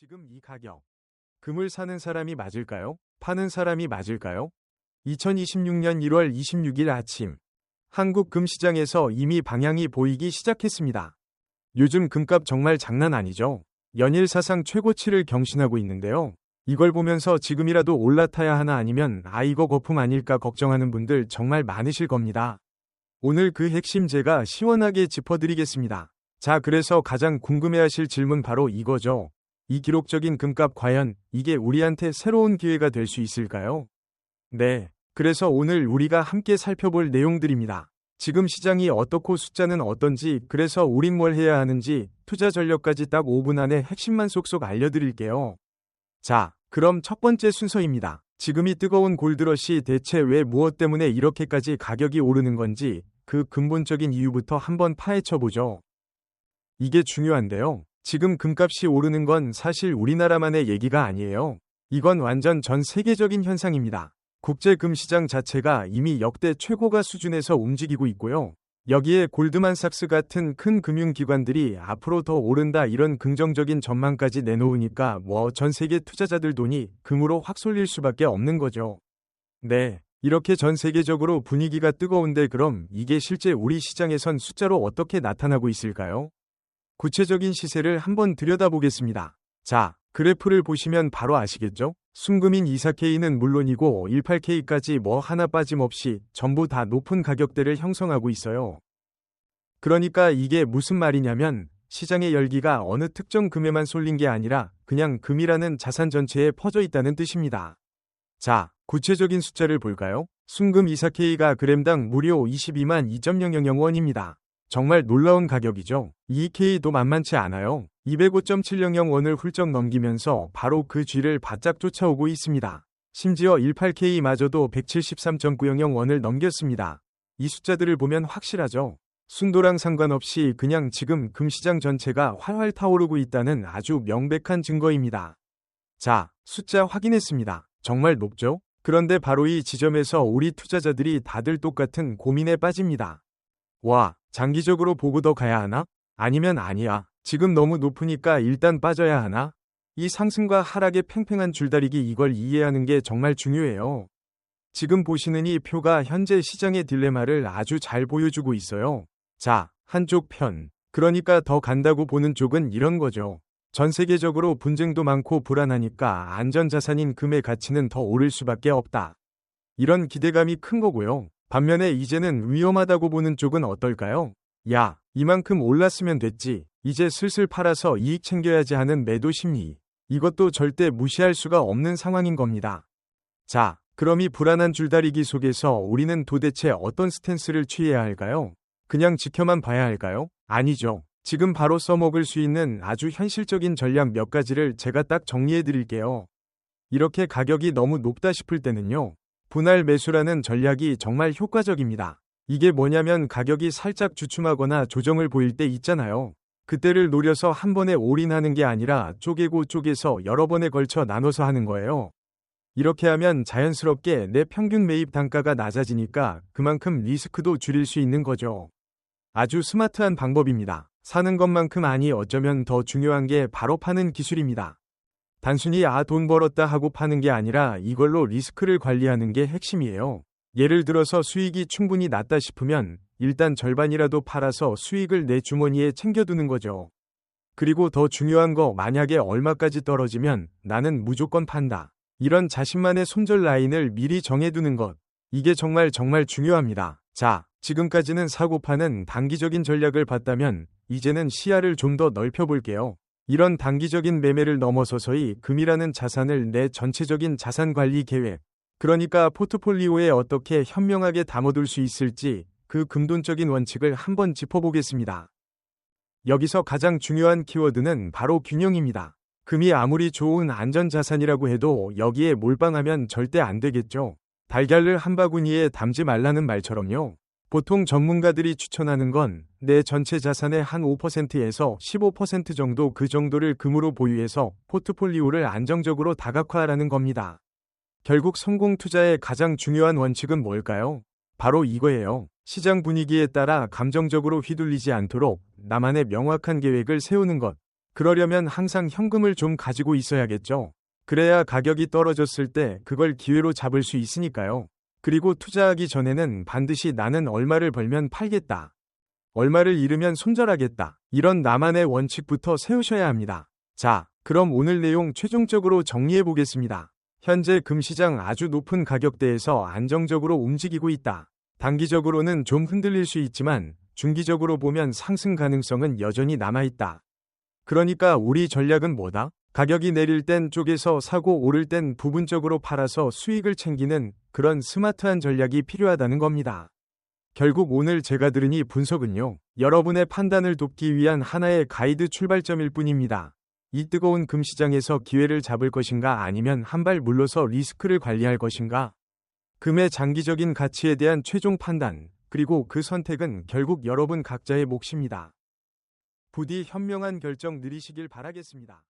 지금 이 가격. 금을 사는 사람이 맞을까요? 파는 사람이 맞을까요? 2026년 1월 26일 아침. 한국 금시장에서 이미 방향이 보이기 시작했습니다. 요즘 금값 정말 장난 아니죠? 연일 사상 최고치를 경신하고 있는데요. 이걸 보면서 지금이라도 올라타야 하나 아니면 아 이거 거품 아닐까 걱정하는 분들 정말 많으실 겁니다. 오늘 그 핵심 제가 시원하게 짚어드리겠습니다. 자, 그래서 가장 궁금해하실 질문 바로 이거죠. 이 기록적인 금값 과연 이게 우리한테 새로운 기회가 될 수 있을까요? 네. 그래서 오늘 우리가 함께 살펴볼 내용들입니다. 지금 시장이 어떻고 숫자는 어떤지, 그래서 우린 뭘 해야 하는지, 투자 전략까지 딱 5분 안에 핵심만 속속 알려드릴게요. 자, 그럼 첫 번째 순서입니다. 지금이 뜨거운 골드러시 대체 왜 무엇 때문에 이렇게까지 가격이 오르는 건지 그 근본적인 이유부터 한번 파헤쳐보죠. 이게 중요한데요. 지금 금값이 오르는 건 사실 우리나라만의 얘기가 아니에요. 이건 완전 전 세계적인 현상입니다. 국제 금시장 자체가 이미 역대 최고가 수준에서 움직이고 있고요. 여기에 골드만삭스 같은 큰 금융기관들이 앞으로 더 오른다 이런 긍정적인 전망까지 내놓으니까 뭐 전 세계 투자자들 돈이 금으로 확 쏠릴 수밖에 없는 거죠. 네. 이렇게 전 세계적으로 분위기가 뜨거운데 그럼 이게 실제 우리 시장에선 숫자로 어떻게 나타나고 있을까요? 구체적인 시세를 한번 들여다보겠습니다. 자, 그래프를 보시면 바로 아시겠죠? 순금인 24K는 물론이고 18K까지 뭐 하나 빠짐없이 전부 다 높은 가격대를 형성하고 있어요. 그러니까 이게 무슨 말이냐면 시장의 열기가 어느 특정 금에만 쏠린 게 아니라 그냥 금이라는 자산 전체에 퍼져 있다는 뜻입니다. 자, 구체적인 숫자를 볼까요? 순금 24K가 그램당 무려 22만 2.000원입니다. 정말 놀라운 가격이죠. 2K도 만만치 않아요. 205.700원을 훌쩍 넘기면서 바로 그 뒤를 바짝 쫓아오고 있습니다. 심지어 18K마저도 173.900원을 넘겼습니다. 이 숫자들을 보면 확실하죠. 순도랑 상관없이 그냥 지금 금시장 전체가 활활 타오르고 있다는 아주 명백한 증거입니다. 자, 숫자 확인했습니다. 정말 높죠? 그런데 바로 이 지점에서 우리 투자자들이 다들 똑같은 고민에 빠집니다. 와, 장기적으로 보고 더 가야 하나? 아니면 아니야. 지금 너무 높으니까 일단 빠져야 하나? 이 상승과 하락의 팽팽한 줄다리기 이걸 이해하는 게 정말 중요해요. 지금 보시는 이 표가 현재 시장의 딜레마를 아주 잘 보여주고 있어요. 자, 한쪽 편. 그러니까 더 간다고 보는 쪽은 이런 거죠. 전 세계적으로 분쟁도 많고 불안하니까 안전자산인 금의 가치는 더 오를 수밖에 없다. 이런 기대감이 큰 거고요. 반면에 이제는 위험하다고 보는 쪽은 어떨까요? 야, 이만큼 올랐으면 됐지. 이제 슬슬 팔아서 이익 챙겨야지 하는 매도 심리. 이것도 절대 무시할 수가 없는 상황인 겁니다. 자, 그럼 이 불안한 줄다리기 속에서 우리는 도대체 어떤 스탠스를 취해야 할까요? 그냥 지켜만 봐야 할까요? 아니죠. 지금 바로 써먹을 수 있는 아주 현실적인 전략 몇 가지를 제가 딱 정리해 드릴게요. 이렇게 가격이 너무 높다 싶을 때는요. 분할 매수라는 전략이 정말 효과적입니다. 이게 뭐냐면 가격이 살짝 주춤하거나 조정을 보일 때 있잖아요. 그때를 노려서 한 번에 올인하는 게 아니라 쪼개고 쪼개서 여러 번에 걸쳐 나눠서 하는 거예요. 이렇게 하면 자연스럽게 내 평균 매입 단가가 낮아지니까 그만큼 리스크도 줄일 수 있는 거죠. 아주 스마트한 방법입니다. 사는 것만큼 아니 어쩌면 더 중요한 게 바로 파는 기술입니다. 단순히 아 돈 벌었다 하고 파는 게 아니라 이걸로 리스크를 관리하는 게 핵심이에요. 예를 들어서 수익이 충분히 낮다 싶으면 일단 절반이라도 팔아서 수익을 내 주머니에 챙겨두는 거죠. 그리고 더 중요한 거 만약에 얼마까지 떨어지면 나는 무조건 판다. 이런 자신만의 손절 라인을 미리 정해두는 것. 이게 정말 정말 중요합니다. 자, 지금까지는 사고 파는 단기적인 전략을 봤다면 이제는 시야를 좀 더 넓혀볼게요. 이런 단기적인 매매를 넘어서서의 금이라는 자산을 내 전체적인 자산 관리 계획, 그러니까 포트폴리오에 어떻게 현명하게 담아둘 수 있을지 그 근본적인 원칙을 한번 짚어보겠습니다. 여기서 가장 중요한 키워드는 바로 균형입니다. 금이 아무리 좋은 안전자산이라고 해도 여기에 몰빵하면 절대 안 되겠죠. 달걀을 한 바구니에 담지 말라는 말처럼요. 보통 전문가들이 추천하는 건 내 전체 자산의 한 5%에서 15% 정도 그 정도를 금으로 보유해서 포트폴리오를 안정적으로 다각화하라는 겁니다. 결국 성공 투자의 가장 중요한 원칙은 뭘까요? 바로 이거예요. 시장 분위기에 따라 감정적으로 휘둘리지 않도록 나만의 명확한 계획을 세우는 것. 그러려면 항상 현금을 좀 가지고 있어야겠죠. 그래야 가격이 떨어졌을 때 그걸 기회로 잡을 수 있으니까요. 그리고 투자하기 전에는 반드시 나는 얼마를 벌면 팔겠다. 얼마를 잃으면 손절하겠다. 이런 나만의 원칙부터 세우셔야 합니다. 자, 그럼 오늘 내용 최종적으로 정리해 보겠습니다. 현재 금시장 아주 높은 가격대에서 안정적으로 움직이고 있다. 단기적으로는 좀 흔들릴 수 있지만 중기적으로 보면 상승 가능성은 여전히 남아있다. 그러니까 우리 전략은 뭐다? 가격이 내릴 땐 쪼개서 사고 오를 땐 부분적으로 팔아서 수익을 챙기는 그런 스마트한 전략이 필요하다는 겁니다. 결국 오늘 제가 이 분석은요, 여러분의 판단을 돕기 위한 하나의 가이드 출발점일 뿐입니다. 이 뜨거운 금시장에서 기회를 잡을 것인가 아니면 한 발 물러서 리스크를 관리할 것인가? 금의 장기적인 가치에 대한 최종 판단, 그리고 그 선택은 결국 여러분 각자의 몫입니다. 부디 현명한 결정 내리시길 바라겠습니다.